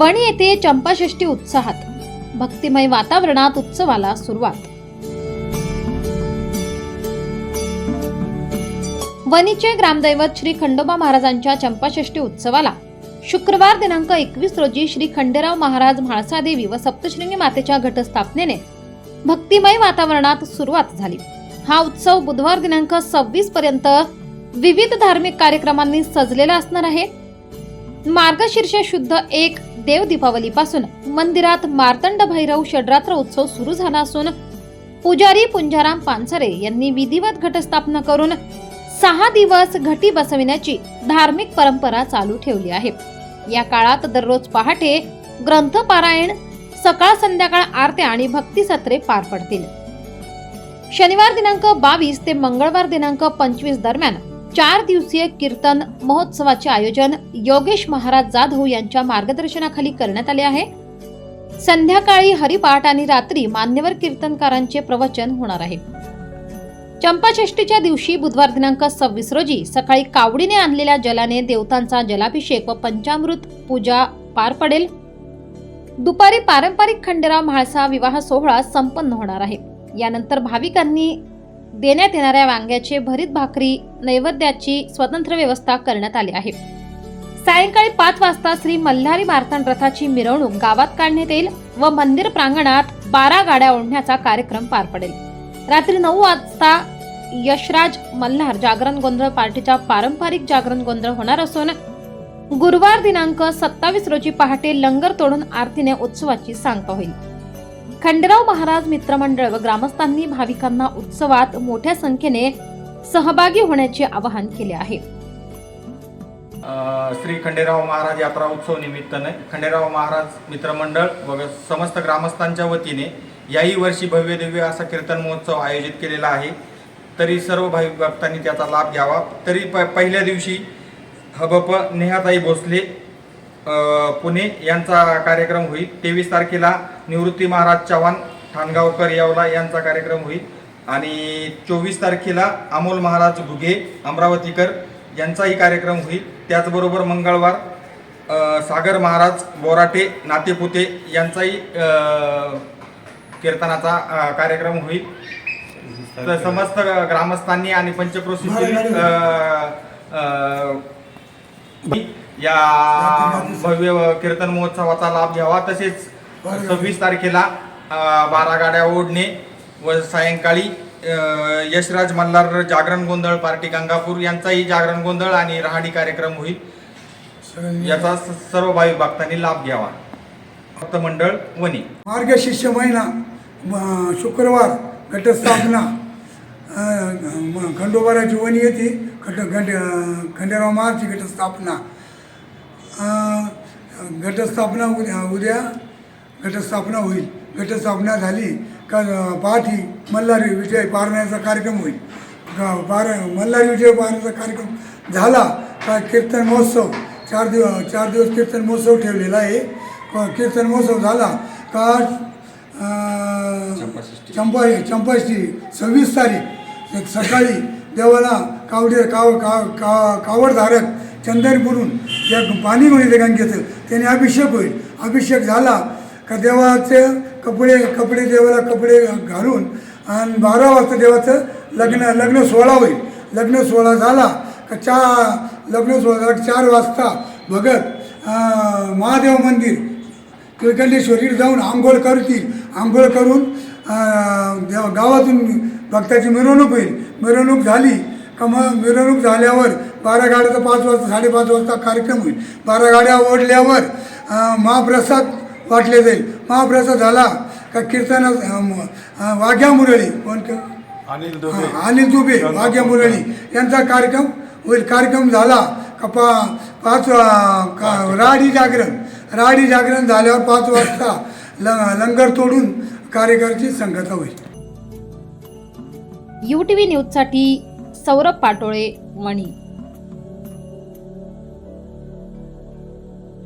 वणी येथे चंपाषष्ठी उत्साहात भक्तिमय वातावरणात उत्सवाला सुरुवात. वणीचे ग्रामदैवत श्री खंडोबा महाराजांच्या चंपाषष्ठी उत्सवाला शुक्रवार दिनांक एकवीस रोजी श्री खंडेराव महाराज म्हाळसादेवी व सप्तशृंगी मातेच्या घटस्थापनेने भक्तिमय वातावरणात सुरुवात झाली. हा उत्सव बुधवार दिनांक सव्वीस पर्यंत विविध धार्मिक कार्यक्रमांनी सजलेला असणार आहे. मार्गशीर्ष शुद्ध एक देव दीपावलीपासून मंदिरात मार्तंड भैरव षडरात्र उत्सव सुरू झाला असून पुजारी पुंजाराम पानसरे यांनी विधिवत घटस्थापना करून सहा दिवस घटी बसविण्याची धार्मिक परंपरा चालू ठेवली आहे. या काळात दररोज पहाटे ग्रंथ पारायण सकाळ संध्याकाळ आरत्या आणि भक्ती सत्रे पार पडतील. शनिवार दिनांक बावीस ते मंगळवार दिनांक पंचवीस दरम्यान चार दिवसीय कीर्तन महोत्सवाचे आयोजन योगेश महाराज जाधव यांच्या मार्गदर्शनाखाली करण्यात आले आहे. संध्याकाळी हरिपाठ आणि रात्री मान्यवर कीर्तनकारांचे प्रवचन होणार आहे. चंपाषष्टीच्या दिवशी बुधवार दिनांक सव्वीस रोजी सकाळी कावडीने आणलेल्या जलाने देवतांचा जलाभिषेक व पंचामृत पूजा पार पडेल. दुपारी पारंपरिक खंडेराव म्हाळसा विवाह सोहळा संपन्न होणार आहे. यानंतर भाविकांनी देण्यात येणाऱ्या वांग्याचे भरीत भाकरी नैवेद्याची स्वतंत्र व्यवस्था करण्यात आली आहे. सायंकाळी पाच वाजता श्री मल्हारी मार्तंड रथाची मिरवणूक गावात काढण्यात येईल व मंदिर प्रांगणात बारा गाड्या ओढण्याचा कार्यक्रम पार पडेल. रात्री नऊ वाजता यशराज मल्हार जागरण गोंधळ पार्टीचा पारंपरिक जागरण गोंधळ होणार असून गुरुवार दिनांक सत्तावीस रोजी पहाटे लंगर तोडून आरतीने उत्सवाची सांगता होईल. खंडेराव महाराज मित्रमंडळ व ग्रामस्थांनी भाविकांना उत्सवात मोठ्या संख्येने सहभागी होण्याचे आवाहन केले आहे. श्री खंडेराव महाराज यात्रा उत्सव निमित्ताने खंडेराव महाराज मित्रमंडळ व समस्त ग्रामस्थांच्या वतीने याही वर्षी भव्य दिव्य असा कीर्तन महोत्सव आयोजित केलेला आहे. तरी सर्व भाविक भक्तांनी त्याचा लाभ घ्यावा. तरी प पहिल्या दिवशी हबप नेहाताई भोसले पुणे यांचा कार्यक्रम होईल. तेवीस तारखेला निवृत्ती महाराज चव्हाण ठाणगावकर यावला यांचा कार्यक्रम होईल. आणि चोवीस तारखेला अमोल महाराज घुगे अमरावतीकर यांचाही कार्यक्रम होईल. त्याचबरोबर मंगळवार सागर महाराज बोराटे नातेपुते यांचाही कीर्तनाचा कार्यक्रम होईल. तर समस्त ग्रामस्थांनी आणि पंचक्रोशी या भव्य कीर्तन महोत्सवाचा लाभ घ्यावा. तसेच सव्वीस तारखेला बारा गाड्या ओढणे व सायंकाळी यशराज मल्हार जागरण गोंधळ पार्टी गंगापूर यांचाही जागरण गोंधळ आणि रहाडी कार्यक्रम होईल. याचा सर्व भाविक भक्तांनी लाभ घ्यावा. भक्त मंडळ वणी. मार्गशिष्य महिना म- शुक्रवार घटस्थापना. खंडोबाराची वणी येते खंड खंड खंडेराव महाराजची घटस्थापना. घटस्थापना उद्या उद्या घटस्थापना होईल. घटस्थापना झाली का पहाटी मल्हारी विजय पारण्याचा कार्यक्रम होईल. का पार मल्हारी विजय पारण्याचा कार्यक्रम झाला का कीर्तन महोत्सव चार दिवस चार दिवस कीर्तन महोत्सव ठेवलेला आहे. कीर्तन महोत्सव झाला का चंपा चंपाष्टी सव्वीस तारीख सकाळी देवाला कावडे काव काव का चंदन बोलून ज्या पाणी मिळते घेतं त्याने अभिषेक होईल. अभिषेक झाला का देवाचे कपडे कपडे देवाला कपडे घालून आणि बारा वाजता देवाचं लग्न लग्न सोहळा होईल. लग्न सोहळा झाला का चा लग्न सोहळा झाला चार वाजता भगत महादेव मंदिर किळकंडेश्वरीला जाऊन आंघोळ करतील. आंघोळ करून अं, गावातून भक्ताची मिरवणूक होईल. मिरवणूक झाली का मग मिरवणूक झाल्यावर बारा गाड्याचा पाच वाजता साडेपाच वाजता कार्यक्रम होईल. बारा गाड्या ओढल्यावर महाप्रसाद वाटले जाईल. महाप्रसाद झाला का कीर्तन वाघ्या मुरळी कोण अनिल हा, अनिल दुबे वाघ्या मुरळी. यांचा कार्यक्रम होईल. कार्यक्रम झाला का पा पाच का राडी जागरण. राडी जागरण झाल्यावर पाच वाजता ल लंगर तोडून कार्यकर्त्याची संगता होईल. यू टी व्ही न्यूजसाठी सौरभ पाटोळे वणी